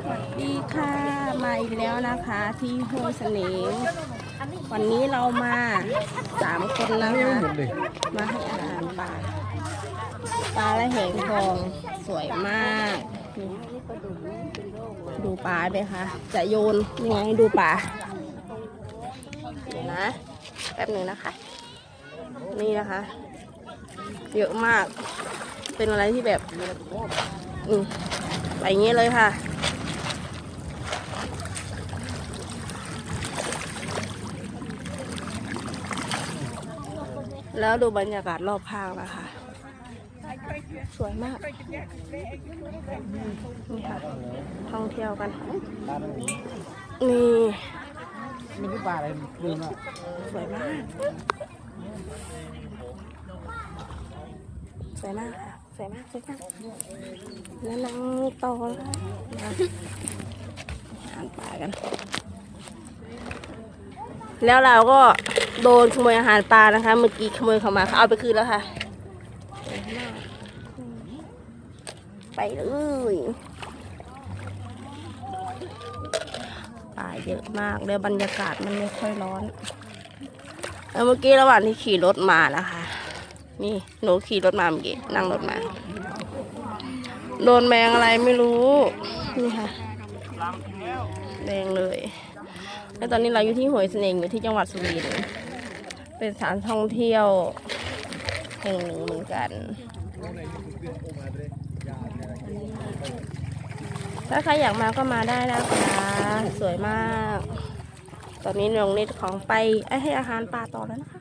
สวัสดีค่ะมาอีกแล้วนะคะที่ห้วยเสนงวันนี้เรามาสามคนนะคะมาให้อาหารปลาปลาและแหงทองสวยมาก ดูปลาไหมคะจะโยนยังไงดูปลาเดี๋ยวนะแป๊บหนึ่งนะคะ นี่นะคะ เยอะมาก เป็นอะไรที่แบบอืมไปอย่างนี้เลยค่ะ แล้วดูบรรยากาศรอบข้างนะคะสวยมาก นี่ค่ะ ท่องเที่ยวกัน นี่มันคือปลาอะไรลืมอะสวยมาก สวยมากค่ะ สวยมากสวยมากแล้วนั่งต่อนะคะมาอ่านปลากัน แล้วเราก็โดนขโมยอาหารปลานะคะ เมื่อกี้ขโมยเข้ามาเขาเอาไปคืนแล้วค่ะ ไปเลยปลาเยอะมากแล้วบรรยากาศมันไม่ค่อยร้อนแล้วเมื่อกี้ระหว่างที่ขี่รถมานะคะ นี่หนูขี่รถมาเมื่อกี้นั่งรถมา โดนแมงอะไรไม่รู้นี่ค่ะแดงเลย แล้วตอนนี้เราอยู่ที่หวยเสน่ห์อยู่ที่จังหวัดสุรินทร์เป็นสถานท่องเที่ยวแห่งหนึ่งเหมือนกัน ถ้าใครอยากมาก็มาได้นะคะสวยมาก ตอนนี้น้องนิดของไปให้อาหารปลาต่อแล้วนะคะ